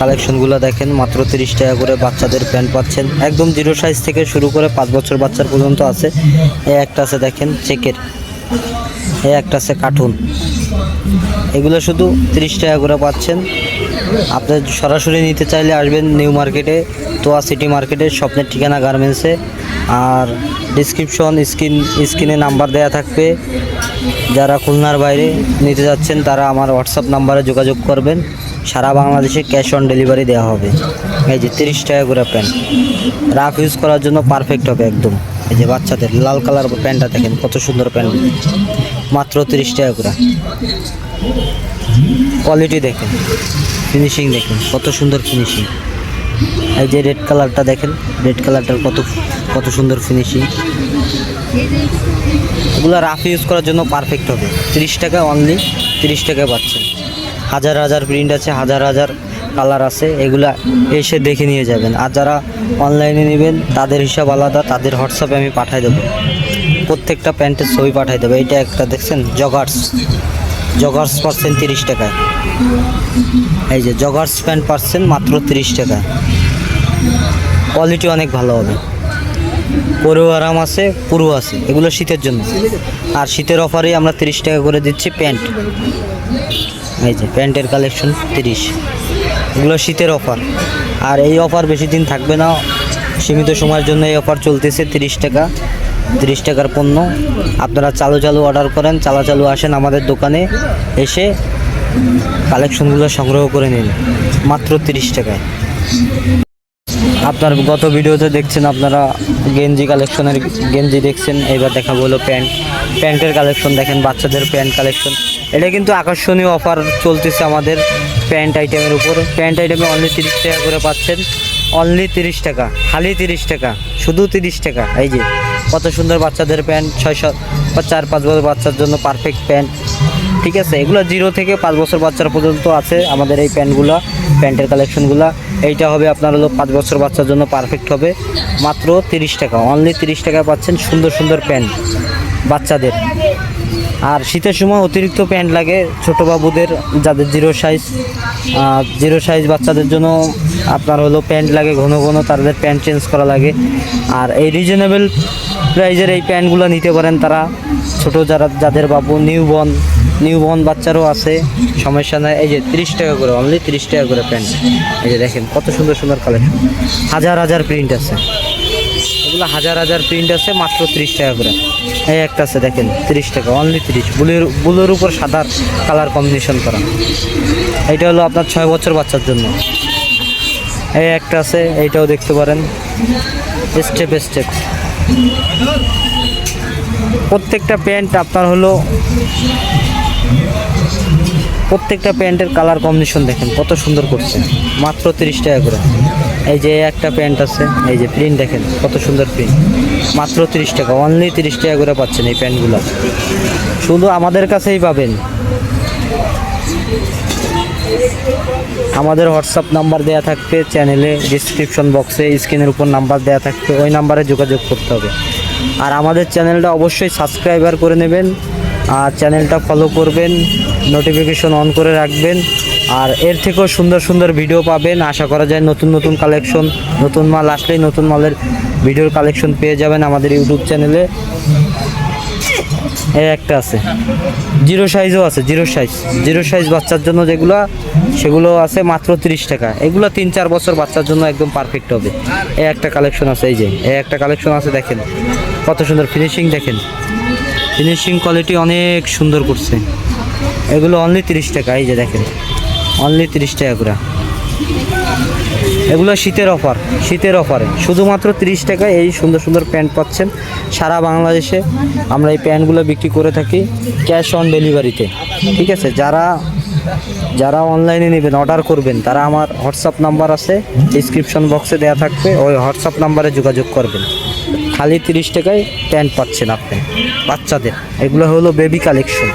কালেকশনগুলো দেখেন, মাত্র তিরিশ টাকা করে বাচ্চাদের প্যান্ট পাচ্ছেন। একদম জিরো সাইজ থেকে শুরু করে পাঁচ বছর বাচ্চার পর্যন্ত আছে। এ একটা আছে দেখেন, চেকের। এ একটা আছে কার্টুন। এগুলো শুধু তিরিশ টাকা করে পাচ্ছেন। আপনি সরাসরি নিতে চাইলে আসবেন নিউ মার্কেটে, তোয়া সিটি মার্কেটে, স্বপ্নের ঠিকানা গার্মেন্টসে। আর ডিসক্রিপশন স্ক্রিন, স্ক্রিনে নাম্বার দেওয়া থাকবে। যারা খুলনার বাইরে নিতে যাচ্ছেন, তারা আমার হোয়াটসঅ্যাপ নাম্বারে যোগাযোগ করবেন। সারা বাংলাদেশে ক্যাশ অন ডেলিভারি দেওয়া হবে। এই যে তিরিশ টাকা করে প্যান্ট। রাফ ইউজ করার জন্য পারফেক্ট হবে একদম। এই যে বাচ্চাদের লাল কালার প্যান্টটা দেখেন, কত সুন্দর প্যান্ট। মাত্র তিরিশ টাকা করে। কোয়ালিটি দেখেন ফিনিশিং দেখেন, কত সুন্দর ফিনিশিং এই যে রেড কালারটা দেখেন রেড কালারটার কত কত সুন্দর ফিনিশিং এগুলো রাফ ইউজ করার জন্য পারফেক্ট হবে। তিরিশ টাকা অনলি তিরিশ টাকা পাচ্ছেন। হাজার হাজার প্রিন্ট আছে, হাজার হাজার কালার আছে, এগুলা এসে দেখে নিয়ে যাবেন। আর যারা অনলাইনে নেবেন, তাদের হিসাব আলাদা, তাদের হোয়াটসঅ্যাপে আমি পাঠাই দেবো। প্রত্যেকটা প্যান্টের ছবি পাঠাই দেবো। এটা একটা দেখছেন জগার্স জগার্স পাচ্ছেন তিরিশ টাকায় এই যে জগার্স প্যান্ট পাচ্ছেন মাত্র তিরিশ টাকা। কোয়ালিটি অনেক ভালো হবে। পরেও আরাম আছে, পুরো আছে, এগুলো শীতের জন্য। আর শীতের অফারে আমরা তিরিশ টাকা করে দিচ্ছি প্যান্ট এই যে প্যান্টের কালেকশন তিরিশ। এগুলো শীতের অফার আর এই অফার বেশি দিন থাকবে না। সীমিত সময়ের জন্য এই অফার চলতেছে তিরিশ টাকা। তিরিশ টাকার পণ্য। আপনারা চালু চালু অর্ডার করেন, চালা চালু আসেন আমাদের দোকানে, এসে কালেকশনগুলো সংগ্রহ করে নিন, মাত্র তিরিশ টাকায়। আপনার গত ভিডিওতে দেখছেন আপনারা গেঞ্জি কালেকশনের গেঞ্জি দেখছেন, এবার দেখাবো হলো প্যান্ট। প্যান্টের কালেকশন দেখেন, বাচ্চাদের প্যান্ট কালেকশন এটা কিন্তু আকর্ষণীয় অফার চলতেছে আমাদের প্যান্ট আইটেমের উপর। প্যান্ট আইটেমে অনলি তিরিশ টাকা করে পাচ্ছেন। অনলি তিরিশ টাকা, খালি তিরিশ টাকা, শুধু তিরিশ টাকা। এই যে, কত সুন্দর বাচ্চাদের প্যান্ট ছয় সাত বা চার, পাঁচ বছর বাচ্চার জন্য পারফেক্ট প্যান্ট। ঠিক আছে, এগুলো জিরো থেকে পাঁচ বছর বাচ্চার পর্যন্ত আছে আমাদের এই প্যান্টগুলো, প্যান্টের কালেকশনগুলো এইটা হবে আপনার হলো পাঁচ বছর বাচ্চার জন্য পারফেক্ট হবে। মাত্র তিরিশ টাকা অনলি তিরিশ টাকা পাচ্ছেন সুন্দর সুন্দর প্যান্ট বাচ্চাদের। আর শীতের সময় অতিরিক্ত প্যান্ট লাগে, ছোটো বাবুদের, যাদের জিরো সাইজ জিরো সাইজ বাচ্চাদের জন্য আপনার হলো প্যান্ট লাগে, ঘন ঘন তাদের প্যান্ট চেঞ্জ করা লাগে। আর এই রিজনেবল প্রাইজের এই প্যান্টগুলো নিতে পারেন তারা। ছোট যারা, যাদের বাবু নিউ নিউবর্ন নিউবর্ন বাচ্চারও আছে, সমস্যা নাই। এই যে তিরিশ টাকা করে অনলি তিরিশ টাকা করে প্যান্ট। এই যে দেখেন কত সুন্দর সুন্দর কালেকশন হাজার হাজার প্রিন্ট আছে। এগুলো হাজার হাজার প্রিন্ট আছে, মাত্র তিরিশ টাকা করে। এই একটা আছে, দেখেন, তিরিশ টাকা অনলি তিরিশ। বুলের বুলের উপর সাদার কালার কম্বিনেশন করা। এইটা হলো আপনার ছয় বছর বাচ্চার জন্য। এই একটা আছে, এইটাও দেখতে পারেন। স্টেপ স্টেপ প্রত্যেকটা প্যান্ট আপনার হলো, প্রত্যেকটা প্যান্টের কালার কম্বিনেশন দেখেন, কত সুন্দর করছে। মাত্র তিরিশ টাকা করে। এই যে একটা প্যান্ট আছে, এই যে প্রিন্ট দেখেন, কত সুন্দর প্রিন্ট। মাত্র তিরিশ টাকা অনলি তিরিশ টাকা করে পাচ্ছেন এই প্যান্টগুলো। শুধু আমাদের কাছেই পাবেন। আমাদের হোয়াটসঅ্যাপ নাম্বার দেওয়া থাকবে, চ্যানেলে ডিসক্রিপশন বক্সে স্ক্রিনের উপর নাম্বার দেওয়া থাকবে, ওই নাম্বারে যোগাযোগ করতে হবে। আর আমাদের চ্যানেলটা অবশ্যই সাবস্ক্রাইবার করে নেবেন, আর চ্যানেলটা ফলো করবেন নোটিফিকেশন অন করে রাখবেন। আর এর থেকেও সুন্দর সুন্দর ভিডিও পাবেন। আশা করা যায় নতুন নতুন কালেকশন নতুন মাল আসলেই নতুন মালের ভিডিওর কালেকশন পেয়ে যাবেন আমাদের ইউটিউব চ্যানেলে এই একটা আছে। জিরো সাইজও আছে জিরো সাইজ জিরো সাইজ বাচ্চার জন্য যেগুলো, সেগুলো আছে মাত্র তিরিশ টাকা। এগুলো তিন চার বছর বাচ্চার জন্য একদম পারফেক্ট হবে। এই একটা কালেকশন আছে, এই যে, এই একটা কালেকশন আছে, দেখেন। কত সুন্দর ফিনিশিং দেখেন। ফিনিশিং কোয়ালিটি অনেক সুন্দর করছে। এগুলো অনলি তিরিশ টাকা, এই যে, দেখেন। অনলি তিরিশ টাকা করে। এগুলো শীতের অফার শীতের অফারে শুধুমাত্র তিরিশ টাকায় এই সুন্দর সুন্দর প্যান্ট পাচ্ছেন। সারা বাংলাদেশে আমরা এই প্যান্টগুলো বিক্রি করে থাকি ক্যাশ অন ডেলিভারিতে ঠিক আছে? যারা যারা অনলাইনে নেবেন অর্ডার করবেন, তারা আমার হোয়াটসঅ্যাপ নাম্বার আছে ডিসক্রিপশন বক্সে দেওয়া থাকবে, ওই হোয়াটসঅ্যাপ নাম্বারে যোগাযোগ করবেন। খালি তিরিশ টাকায় প্যান্ট পাচ্ছেন আপনি, বাচ্চাদের। এগুলো হলো বেবি কালেকশন